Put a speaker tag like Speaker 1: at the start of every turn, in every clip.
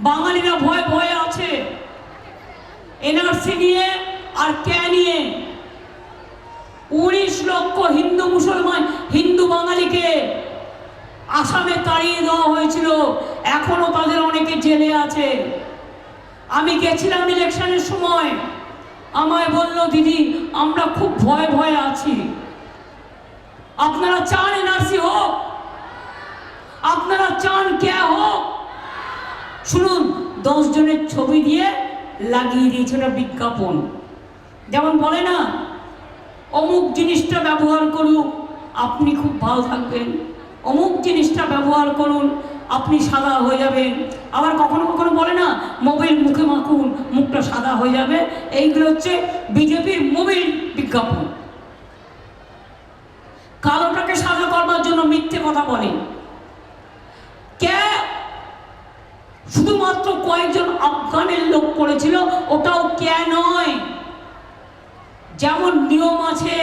Speaker 1: বাঙালিরা ভয় ভয়ে আছে। এনআরসি নিয়ে আর কে নিয়ে উনিশ লক্ষ হিন্দু মুসলমান, হিন্দু বাঙালিকে আসামে তাড়িয়ে দেওয়া হয়েছিল। এখনও তাদের অনেকে জেলে আছে। আমি গেছিলাম ইলেকশনের সময়। আমায় বলল, দিদি, আমরা খুব ভয়ে ভয়ে আছি। আপনারা চান এনআরসি হোক, আপনারা চান কে হোক শুনুন, দশ জনের ছবি দিয়ে লাগিয়ে দিয়েছে ওটা বিজ্ঞাপন। যেমন বলে না, অমুক জিনিসটা ব্যবহার করুক আপনি খুব ভালো থাকবেন। অমুক জিনিসটা ব্যবহার করুন, আপনি সাদা হয়ে যাবেন। আবার কখনো কখনো বলে না, মোবাইল মুখে মাখুন, মুখটা সাদা হয়ে যাবে। এইগুলো হচ্ছে বিজেপির মোবাইল বিজ্ঞাপন। কালোটাকে সাদা করবার জন্য মিথ্যে কথা বলে কে শুধুমাত্র কয়েকজন আফগানের লোক করেছিল ওটাও কে নয়। যেমন নিয়ম আছে,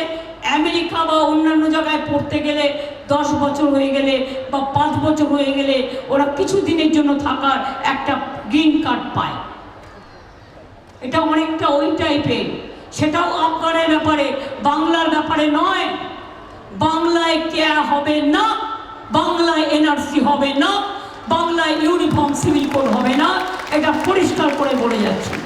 Speaker 1: আমেরিকা বা অন্যান্য জায়গায় পড়তে গেলে দশ বছর হয়ে গেলে বা পাঁচ বছর হয়ে গেলে ওরা কিছু দিনের জন্য থাকার একটা গ্রিন কার্ড পায়। এটা অনেকটা ওই টাইপের। সেটাও আফগানের ব্যাপারে, বাংলার ব্যাপারে নয়। বাংলায় কে হবে না, বাংলায় এনআরসি হবে না বাংলায় ইউনিফর্ম সিভিল কোড হবে না এটা পরিষ্কার করে বলে যাচ্ছে।